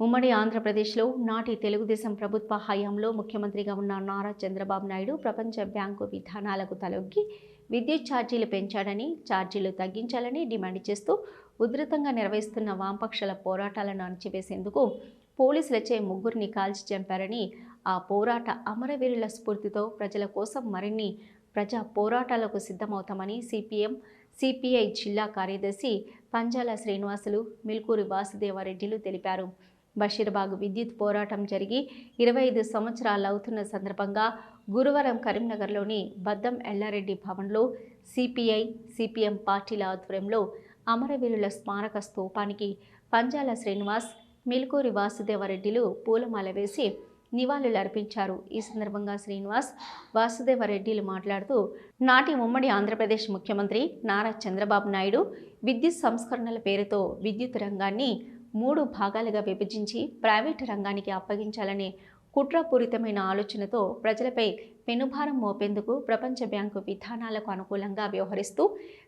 ఉమ్మడి ఆంధ్రప్రదేశ్లో నాటి తెలుగుదేశం ప్రభుత్వ హయాంలో ముఖ్యమంత్రిగా ఉన్న నారా చంద్రబాబు నాయుడు ప్రపంచ బ్యాంకు విధానాలకు తలొగ్గి విద్యుత్ ఛార్జీలు పెంచాడని ఛార్జీలు తగ్గించాలని డిమాండ్ చేస్తూ ఉధృతంగా నిర్వహిస్తున్న వామపక్షాల పోరాటాలను అణచివేసేందుకు పోలీసులచే ముగ్గురిని కాల్చి చంపారని ఆ పోరాట అమరవీరుల స్ఫూర్తితో ప్రజల కోసం మరిన్ని ప్రజా పోరాటాలకు సిద్ధమవుతామని సిపిఎం సిపిఐ జిల్లా కార్యదర్శి పంజాల శ్రీనివాసులు మిల్కూరి వాసుదేవారెడ్డిలు తెలిపారు. బషీర్బాగ్ విద్యుత్ పోరాటం జరిగి ఇరవై ఐదు సంవత్సరాలు అవుతున్న సందర్భంగా గురువారం కరీంనగర్లోని బద్దం ఎల్లారెడ్డి భవన్లో సిపిఐ సిపిఎం పార్టీల ఆధ్వర్యంలో అమరవీరుల స్మారక స్తూపానికి పంజాల శ్రీనివాస్ మిల్కూరి వాసుదేవరెడ్డిలు పూలమాల వేసి నివాళులు అర్పించారు ఈ సందర్భంగా శ్రీనివాస్ వాసుదేవరెడ్డిలు మాట్లాడుతూ నాటి ఉమ్మడి ఆంధ్రప్రదేశ్ ముఖ్యమంత్రి నారా చంద్రబాబు నాయుడు విద్యుత్ సంస్కరణల పేరుతో విద్యుత్ రంగాన్ని మూడు భాగాలుగా విభజించి ప్రైవేటు రంగానికి అప్పగించాలనే కుట్రపూరితమైన ఆలోచనతో ప్రజలపై పెనుభారం మోపేందుకు ప్రపంచ బ్యాంకు విధానాలకు అనుకూలంగా వ్యవహరిస్తూ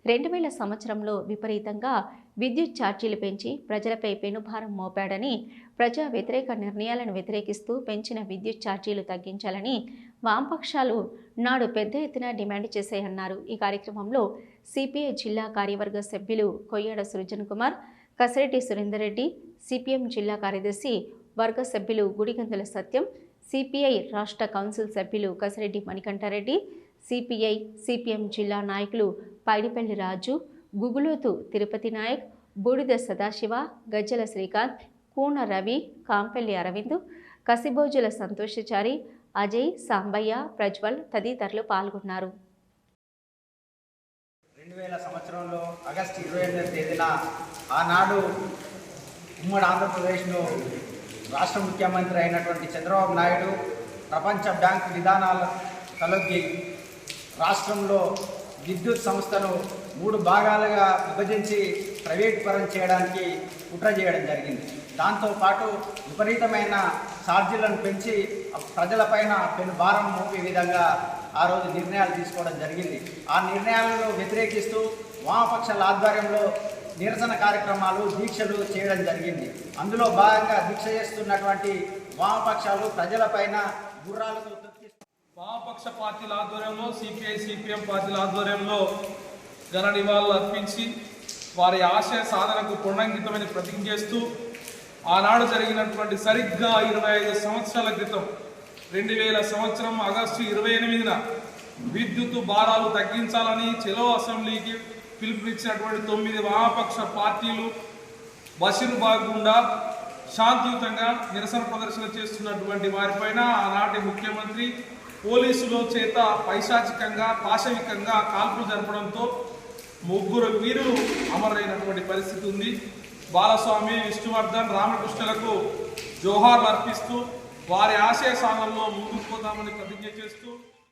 రెండు వేల సంవత్సరంలో విపరీతంగా విద్యుత్ ఛార్జీలు పెంచి ప్రజలపై పెనుభారం మోపాడని ప్రజా వ్యతిరేక నిర్ణయాలను వ్యతిరేకిస్తూ పెంచిన విద్యుత్ ఛార్జీలు తగ్గించాలని వామపక్షాలు నాడు పెద్ద ఎత్తున డిమాండ్ చేశాయన్నారు. ఈ కార్యక్రమంలో సిపిఐ జిల్లా కార్యవర్గ సభ్యులు కొయ్యాడ సృజన్ కుమార్ కసిరెడ్డి సురేందర్ రెడ్డి సిపిఎం జిల్లా కార్యదర్శి వర్గ సభ్యులు గుడిగంతుల సత్యం సిపిఐ రాష్ట్ర కౌన్సిల్ సభ్యులు కసిరెడ్డి మణికంఠారెడ్డి సిపిఐ సిపిఎం జిల్లా నాయకులు పైడిపల్లి రాజు గుగులోతు తిరుపతి నాయక్ బూడిద సదాశివ గజ్జల శ్రీకాంత్ కూన రవి కాంపల్లి అరవింద్ కసిబోజుల సంతోషచారి అజయ్ సాంబయ్య ప్రజ్వల్ తదితరులు పాల్గొన్నారు. సంవత్సరంలో ఆగస్టు ఇరవై ఎనిమిదవ తేదీన ఆనాడు ఉమ్మడి ఆంధ్రప్రదేశ్లో రాష్ట్ర ముఖ్యమంత్రి అయినటువంటి చంద్రబాబు నాయుడు ప్రపంచ బ్యాంక్ విధానాల తలొగ్గి రాష్ట్రంలో విద్యుత్ సంస్థను మూడు భాగాలుగా విభజించి ప్రైవేట్ పరం చేయడానికి కుట్ర చేయడం జరిగింది. దాంతోపాటు విపరీతమైన ఛార్జీలను పెంచి ప్రజలపైన పెను భారం మోపే విధంగా ఆ రోజు నిర్ణయాలు తీసుకోవడం జరిగింది. ఆ నిర్ణయాలను వ్యతిరేకిస్తూ వామపక్షాల ఆధ్వర్యంలో నిరసన కార్యక్రమాలు దీక్షలు చేయడం జరిగింది. అందులో భాగంగా దీక్ష చేస్తున్నటువంటి వామపక్షాలు ప్రజలపైన గుర్రాలతో వామపక్ష పార్టీల ఆధ్వర్యంలో సిపిఐ సిపిఎం పార్టీల ఆధ్వర్యంలో ఘన నివాళులు అర్పించి వారి ఆశయ సాధనకు పుణ్యంకితమైన ప్రతిజ్ఞ చేస్తూ ఆనాడు జరిగినటువంటి సరిగ్గా ఇరవై ఐదు సంవత్సరాల క్రితం రెండు వేల సంవత్సరం ఆగస్టు ఇరవై ఎనిమిదిన విద్యుత్ భారాలు తగ్గించాలని చెలో అసెంబ్లీకి పిలుపునిచ్చినటువంటి తొమ్మిది వామపక్ష పార్టీలు బషీర్బాగ్ గుండా శాంతియుతంగా నిరసన ప్రదర్శన చేస్తున్నటువంటి వారిపైన ఆనాటి ముఖ్యమంత్రి పోలీసుల చేత పైశాచికంగా పాశవికంగా కాల్పులు జరపడంతో ముగ్గురు వీరులు అమరైనటువంటి పరిస్థితి ఉంది. బాలస్వామి విష్ణువర్ధన్ రామకృష్ణులకు జోహార్లు అర్పిస్తూ వారి ఆశయ సాధనలో ముందుకు పోదామని ప్రతిజ్ఞ చేస్తూ